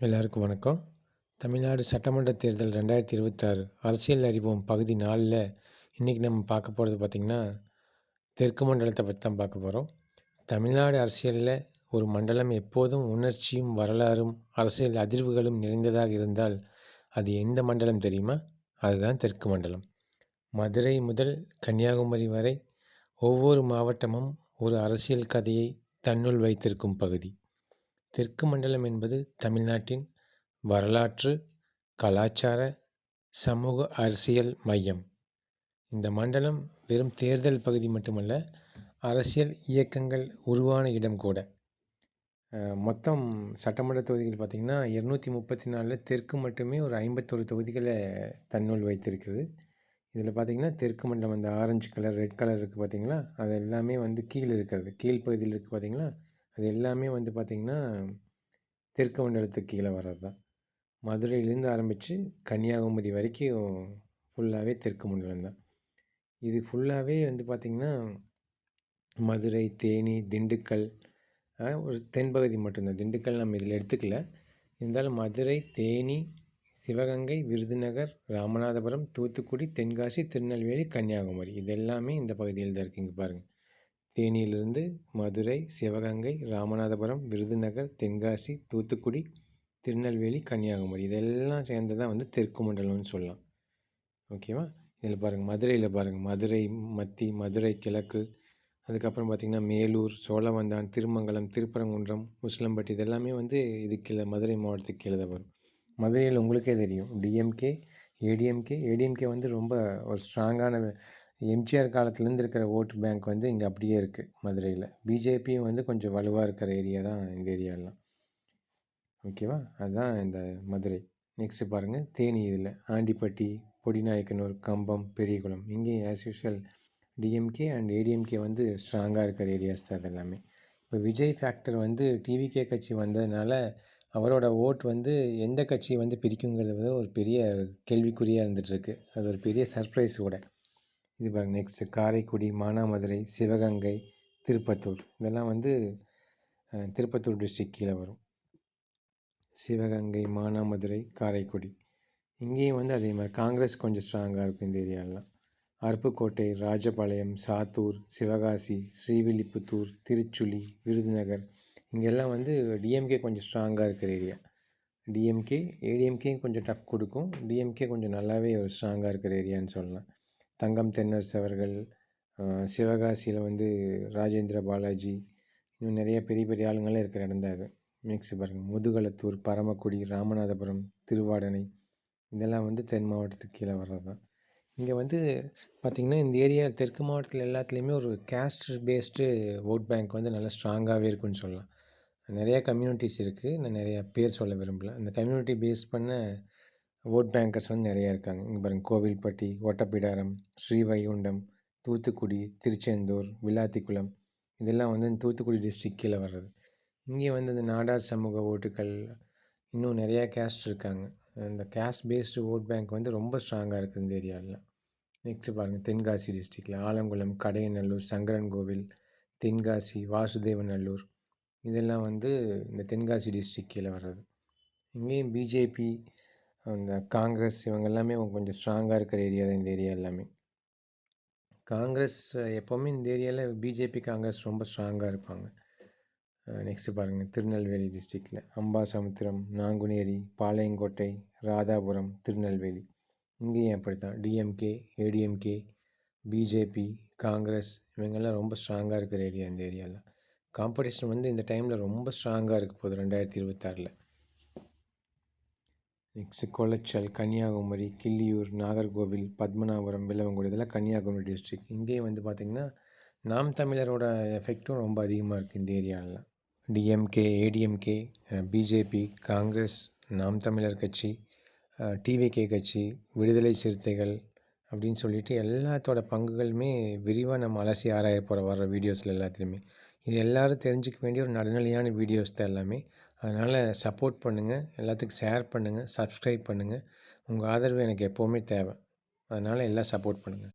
எல்லாருக்கும் வணக்கம். தமிழ்நாடு சட்டமன்ற தேர்தல் ரெண்டாயிரத்தி இருபத்தாறு அரசியல் அறிவோம் பகுதி நாலில் இன்றைக்கி நம்ம பார்க்க போகிறது பார்த்திங்கன்னா தெற்கு மண்டலத்தை பற்றி தான் பார்க்க போகிறோம் தமிழ்நாடு அரசியலில் ஒரு மண்டலம் எப்போதும் உணர்ச்சியும் வரலாறும் அரசியல் அதிர்வுகளும் நிறைந்ததாக இருந்தால் அது எந்த மண்டலம் தெரியுமா? அதுதான் தெற்கு மண்டலம். மதுரை முதல் கன்னியாகுமரி வரை ஒவ்வொரு மாவட்டமும் ஒரு அரசியல் கதையை தன்னுள் வைத்திருக்கும் பகுதி. தெற்கு மண்டலம் என்பது தமிழ்நாட்டின் வரலாற்று கலாச்சார சமூக அரசியல் மையம். இந்த மண்டலம் வெறும் தேர்தல் பகுதி மட்டுமல்ல அரசியல் இயக்கங்கள் உருவான இடம் கூட. மொத்தம் சட்டமன்ற தொகுதிகள் பார்த்திங்கன்னா இரநூத்தி முப்பத்தி நாலில் தெற்கு மட்டுமே ஒரு ஐம்பத்தொரு தொகுதிகளை தன்னுள் வைத்திருக்கிறது. இதில் பார்த்திங்கன்னா தெற்கு மண்டலம் அந்த ஆரஞ்சு கலர் ரெட் கலர் இருக்குது பார்த்திங்களா அது எல்லாமே வந்து கீழே இருக்கிறது. கீழ் பகுதியில் இருக்குது பார்த்திங்களா அது எல்லாமே வந்து பார்த்திங்கன்னா தெற்கு மண்டலத்துக்கு கீழே வர்றது தான். மதுரையிலேருந்து ஆரம்பித்து கன்னியாகுமரி வரைக்கும் ஃபுல்லாகவே தெற்கு மண்டலம் தான். இது ஃபுல்லாகவே வந்து பார்த்திங்கன்னா மதுரை தேனி திண்டுக்கல் ஒரு தென்பகுதி மட்டும்தான். திண்டுக்கல் நம்ம இதில் எடுத்துக்கல. இருந்தாலும் மதுரை தேனி சிவகங்கை விருதுநகர் ராமநாதபுரம் தூத்துக்குடி தென்காசி திருநெல்வேலி கன்னியாகுமரி. இது எல்லாமே இந்த பகுதியில் தான் இருக்குது இங்கே பாருங்கள் தேனியிலிருந்து மதுரை சிவகங்கை ராமநாதபுரம் விருதுநகர் தென்காசி தூத்துக்குடி திருநெல்வேலி கன்னியாகுமரி. இதெல்லாம் சேர்ந்து தான் வந்து தெற்கு மண்டலம்னு சொல்லலாம். ஓகேவா? இதில் பாருங்கள் மதுரையில் பாருங்கள் மதுரை மத்தி மதுரை கிழக்கு. அதுக்கப்புறம் பார்த்திங்கன்னா மேலூர் சோழவந்தான் திருமங்கலம் திருப்பரங்குன்றம் முஸ்லம்பட்டி. இதெல்லாமே வந்து இது கீழே மதுரை மாவட்டத்துக்கு கீழே தான் வரும். மதுரையில் உங்களுக்கே தெரியும். டிஎம்கே ஏடிஎம்கே ஏடிஎம்கே வந்து ரொம்ப ஒரு ஸ்ட்ராங்கான எம்ஜிஆர் காலத்துலேருந்து இருக்கிற ஓட்டு பேங்க் வந்து இங்கே அப்படியே இருக்குது மதுரையில். பிஜேபியும் வந்து கொஞ்சம் வலுவாக இருக்கிற ஏரியா தான் இந்த ஏரியாலாம். ஓகேவா? அதுதான் இந்த மதுரை. நெக்ஸ்ட்டு பாருங்கள் தேனி இதில். ஆண்டிப்பட்டி பொடிநாயக்கனூர் கம்பம் பெரியகுளம். இங்கேயும் as usual DMK and ADMK வந்து ஸ்ட்ராங்காக இருக்கிற ஏரியாஸ் தான் அது எல்லாமே. இப்போ விஜய் ஃபேக்டர் வந்து டிவிகே கட்சி வந்ததுனால அவரோட ஓட் வந்து எந்த கட்சியை வந்து பிரிக்குங்கிறது வந்து ஒரு பெரிய கேள்விக்குறியாக இருந்துகிட்ருக்கு அது ஒரு பெரிய சர்ப்ரைஸ் கூட. இது பாருங்கள் நெக்ஸ்ட்டு காரைக்குடி மானாமதுரை சிவகங்கை திருப்பத்தூர். இதெல்லாம் வந்து திருப்பத்தூர் டிஸ்ட்ரிக் கீழே வரும். சிவகங்கை மானாமதுரை காரைக்குடி. இங்கேயும் வந்து அதே மாதிரி காங்கிரஸ் கொஞ்சம் ஸ்ட்ராங்காக இருக்கும் இந்த ஏரியாலலாம் அருப்புக்கோட்டை ராஜபாளையம் சாத்தூர் சிவகாசி ஸ்ரீவில்லிபுத்தூர் திருச்சுழி விருதுநகர். இங்கெல்லாம் வந்து டிஎம்கே கொஞ்சம் ஸ்ட்ராங்காக இருக்கிற ஏரியா டிஎம்கே ஏடிஎம்கே கொஞ்சம் டஃப் கொடுக்கும். டிஎம்கே கொஞ்சம் நல்லாவே ஒரு ஸ்ட்ராங்காக இருக்கிற ஏரியான்னு சொல்லலாம். தங்கம் தென்னரசு அவர்கள் சிவகாசியில் வந்து ராஜேந்திர பாலாஜி இன்னும் நிறைய பெரிய பெரிய ஆளுங்கள்லாம் இருக்கிற இடம் தான் இது நெக்ஸ்ட் பாருங்கள் முதுகலத்தூர் பரமக்குடி ராமநாதபுரம் திருவாடனை இதெல்லாம் வந்து தென் மாவட்டத்துக்கு கீழே வர்றது தான். இங்கே வந்து பார்த்திங்கன்னா இந்த ஏரியா தெற்கு மாவட்டத்தில் எல்லாத்துலேயுமே ஒரு கேஸ்ட் பேஸ்டு ஓட் பேங்க் வந்து நல்லா ஸ்ட்ராங்காகவே இருக்குன்னு சொல்லலாம். நிறையா கம்யூனிட்டிஸ் இருக்குது நான் நிறையா பேர் சொல்ல விரும்பல. அந்த கம்யூனிட்டி பேஸ் பண்ண ஓட் பேங்கர்ஸ் வந்து நிறையா இருக்காங்க. இங்கே பாருங்கள் கோவில்பட்டி ஒட்டப்பிடாரம் ஸ்ரீவைகுண்டம் தூத்துக்குடி திருச்செந்தூர் விளாத்திக்குளம். இதெல்லாம் வந்து தூத்துக்குடி டிஸ்ட்ரிக் கீழே வர்றது. இங்கே வந்து இந்த நாடார் சமூக ஓட்டுகள் இன்னும் நிறையா கேஸ்ட் இருக்காங்க. அந்த கேஸ்ட் பேஸ்டு ஓட் பேங்க் வந்து ரொம்ப ஸ்ட்ராங்காக இருக்குது இந்த ஏரியாவில். நெக்ஸ்ட்டு பாருங்கள் தென்காசி டிஸ்ட்ரிக்டில் ஆலங்குளம் கடையநல்லூர் சங்கரன் கோவில் தென்காசி வாசுதேவநல்லூர். இதெல்லாம் வந்து இந்த தென்காசி டிஸ்ட்ரிக் கீழே வர்றது. இங்கேயும் பிஜேபி அந்த காங்கிரஸ் இவங்க எல்லாமே கொஞ்சம் ஸ்ட்ராங்காக இருக்கிற ஏரியா தான் இந்த ஏரியா எல்லாமே. காங்கிரஸ் எப்போவுமே இந்த ஏரியாவில் பிஜேபி காங்கிரஸ் ரொம்ப ஸ்ட்ராங்காக இருப்பாங்க. நெக்ஸ்ட்டு பாருங்கள் திருநெல்வேலி டிஸ்ட்ரிக்டில் அம்பாசமுத்திரம் நாங்குநேரி பாளையங்கோட்டை ராதாபுரம் திருநெல்வேலி. இங்கேயும் அப்படி தான் டிஎம்கே ஏடிஎம்கே பிஜேபி காங்கிரஸ் இவங்கெல்லாம் ரொம்ப ஸ்ட்ராங்காக இருக்கிற ஏரியா இந்த ஏரியாவில் காம்படிஷன் வந்து இந்த டைமில் ரொம்ப ஸ்ட்ராங்காக இருக்க போகுது ரெண்டாயிரத்தி இருபத்தாறில். நெக்ஸ்ட் கொளச்சல் கன்னியாகுமரி கிள்ளியூர் நாகர்கோவில் பத்மநாபுரம் வில்லவங்குடி இதெல்லாம் கன்னியாகுமரி டிஸ்ட்ரிக் இங்கேயே வந்து பார்த்திங்கன்னா நாம் தமிழரோட எஃபெக்டும் ரொம்ப அதிகமாக இருக்குது இந்த ஏரியாவில் டிஎம்கே ஏடிஎம்கே பிஜேபி காங்கிரஸ் நாம் தமிழர் கட்சி டிவிகே கட்சி விடுதலை சிறுத்தைகள் அப்படின்னு சொல்லிட்டு எல்லாத்தோட பங்குகளுமே விரிவாக நம்ம அலசி ஆராய போகிற வர்ற வீடியோஸில் எல்லாத்துலேயுமே. இது எல்லோரும் தெரிஞ்சுக்க வேண்டிய ஒரு நடுநிலையான வீடியோஸ் தான் எல்லாமே. அதனால் சப்போர்ட் பண்ணுங்கள் எல்லாத்துக்கும் ஷேர் பண்ணுங்கள் சப்ஸ்கிரைப் பண்ணுங்கள் உங்கள் ஆதரவு எனக்கு எப்போவுமே தேவை. அதனால் எல்லாம் சப்போர்ட் பண்ணுங்கள்